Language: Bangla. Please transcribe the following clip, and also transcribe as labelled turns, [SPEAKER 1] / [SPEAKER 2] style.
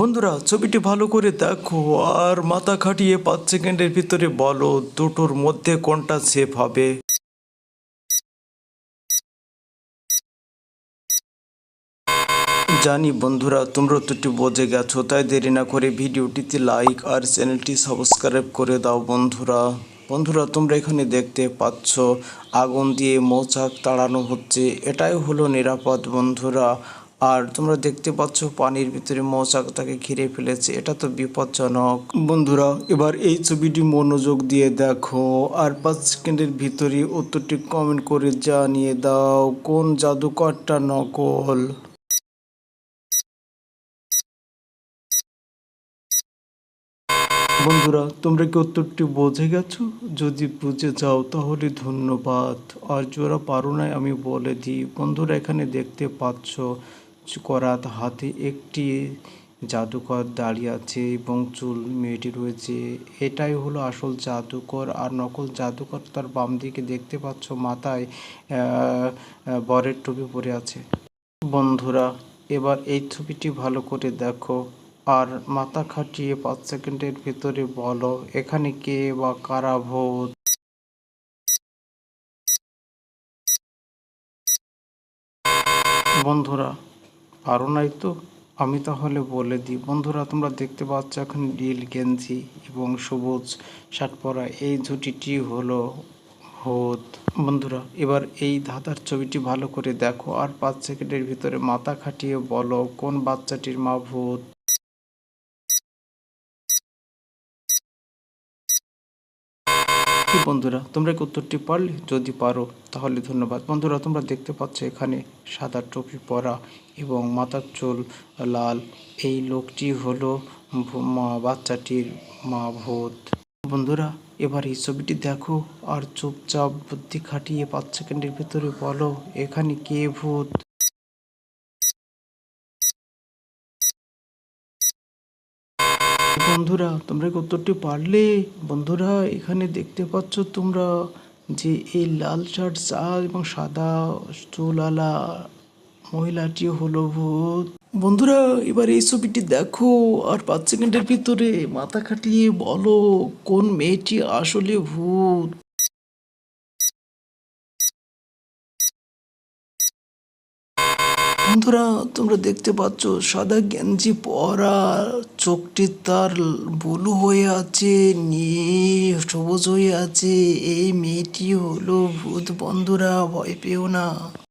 [SPEAKER 1] বন্ধুরা, ছবিটি ভালো করে দেখো আর মাথা খাটিয়ে পাঁচ সেকেন্ডের ভিতরে বলো দুটোর মধ্যে কোনটা সেফ হবে। জানি বন্ধুরা, তোমরা উত্তরটি বোঝে গেছো, তাই দেরি না করে ভিডিওটিতে লাইক আর চ্যানেলটি সাবস্ক্রাইব করে দাও বন্ধুরা। বন্ধুরা, তোমরা এখানে দেখতে পাচ্ছ, আগুন দিয়ে মৌচাক তাড়ানো হচ্ছে। এটাই হলো নিরাপদ বন্ধুরা। আর তোমরা দেখতে পাচ্ছ পানির ভিতরে মৌচাক তাকে ঘিরে ফেলেছে। এটা তো বিপজ্জনক। বন্ধুরা, এবার এই ছবিটি মনোযোগ দিয়ে দেখো। আর পাঁচ সেকেন্ডের ভিতরে উত্তরটি কমেন্ট করে জানিয়ে দাও, কোন জাদুকরটা নকল? বন্ধুরা, তোমরা কি উত্তরটি বুঝে গেছো? যদি বুঝে যাও, তাহলে ধন্যবাদ। আর যারা পারো নাই, আমি বলে দিই। বন্ধুরা, এখানে দেখতে পাচ্ছ করাত হাতে একটি জাদুকর দাঁড়িয়ে আছে এবং চুল মেয়েটি রয়েছে। এটাই হলো আসল জাদুকর। আর নকল জাদুকর তার বাম দিকে দেখতে পাচ্ছ মাথায় বরের টুপি পরে আছে। বন্ধুরা, এবার এই ছবিটি ভালো করে দেখো। আর মাথা খাটিয়ে পাঁচ সেকেন্ডের ভিতরে বলো, এখানে কে বা কারা ভূত? বন্ধুরা পারো নাই তো? আমি তাহলে বলে দিই, বন্ধুরা, তোমরা দেখতে পাচ্ছ এখন নীল গেঞ্জি এবং সবুজ শার্ট পরা এই জুটিটি হলো ভূত বন্ধুরা, এবার এই ধাঁধার ছবিটি ভালো করে দেখো, আর পাঁচ সেকেন্ডের ভিতরে মাথা খাটিয়ে বলো, কোন বাচ্চাটির মা ভূত? কি বন্ধুরা, তোমরা কি উত্তরটি পারলে? যদি পারো, তাহলে ধন্যবাদ। বন্ধুরা, তোমরা দেখতে পাচ্ছ এখানে সাদা টুপি পরা এবং মাথার চুল লাল। এই লোকটি হলো মা, বাচ্চাটির মা ভূত। বন্ধুরা, এবার এই ছবিটি দেখো আর চুপচাপ বুদ্ধি খাটিয়ে পাঁচ সেকেন্ডের ভিতরে বলো, এখানে কে ভূত? বন্ধুরা, তোমরা কি উত্তরটি পারলে? বন্ধুরা, এখানে দেখতে পাচ্ছ তোমরা যে এই লাল শার্ট চা এবং সাদা চুলালা মহিলাটি হলো ভূত। বন্ধুরা, এবার এই ছবিটি দেখো, আর পাঁচ সেকেন্ডের ভিতরে মাথা খাটিয়ে বলো, কোন মেয়েটি আসলে ভূত? বন্ধুরা, তোমরা দেখতে পাচ্ছ, সাদা গেঞ্জি পরা, চোখটি তার বুলু হয়ে আছে, নীল, সবুজ হয়ে আছে। এই মেয়েটি হলো ভূত, বন্ধুরা, ভয় পেও না।